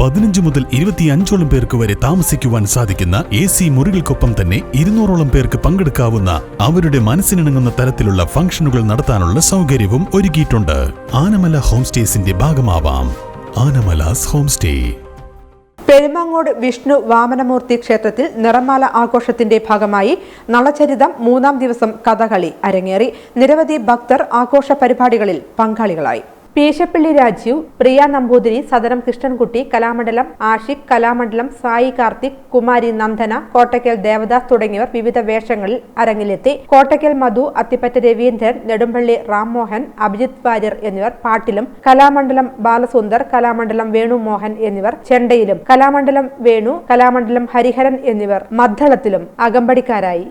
പതിനഞ്ച് മുതൽ ഇരുപത്തിയഞ്ചോളം പേർക്ക് വരെ താമസിക്കുവാൻ സാധിക്കുന്ന എ സി മുറികൾക്കൊപ്പം തന്നെ ഇരുന്നൂറോളം പേർക്ക് പങ്കെടുക്കാവുന്ന അവരുടെ മനസ്സിനിണങ്ങുന്ന തരത്തിലുള്ള ഫംഗ്ഷനുകൾ നടത്താനുള്ള സൗകര്യവും ഒരുക്കിയിട്ടുണ്ട്. ആനമല ഹോം സ്റ്റേസിന്റെ ഭാഗമാവാം. ആനമലാസ് ഹോം സ്റ്റേ പെരുമാങ്ങോട് വിഷ്ണു വാമനമൂർത്തി ക്ഷേത്രത്തിൽ നിറമാല ആഘോഷത്തിന്റെ ഭാഗമായി നളചരിതം മൂന്നാം ദിവസം കഥകളി അരങ്ങേറി. നിരവധി ഭക്തർ ആഘോഷ പരിപാടികളിൽ പങ്കാളികളായി. പീശപ്പള്ളി രാജീവ് പ്രിയ നമ്പൂതിരി സദനം കൃഷ്ണൻകുട്ടി കലാമണ്ഡലം ആഷിഖ് കലാമണ്ഡലം സായി കാർത്തിക് കുമാരി നന്ദന കോട്ടയ്ക്കൽ ദേവദാസ് തുടങ്ങിയവർ വിവിധ വേഷങ്ങളിൽ അരങ്ങിലെത്തി. കോട്ടയ്ക്കൽ മധു അത്തിപ്പറ്റ രവീന്ദ്രൻ നെടുമ്പള്ളി റാംമോഹൻ അഭിജിത് വാര്യർ എന്നിവർ പാട്ടിലും കലാമണ്ഡലം ബാലസുന്ദർ കലാമണ്ഡലം വേണു മോഹൻ എന്നിവർ ചെണ്ടയിലും കലാമണ്ഡലം വേണു കലാമണ്ഡലം ഹരിഹരൻ എന്നിവർ മദ്ദളത്തിലും അകമ്പടിക്കാരായി.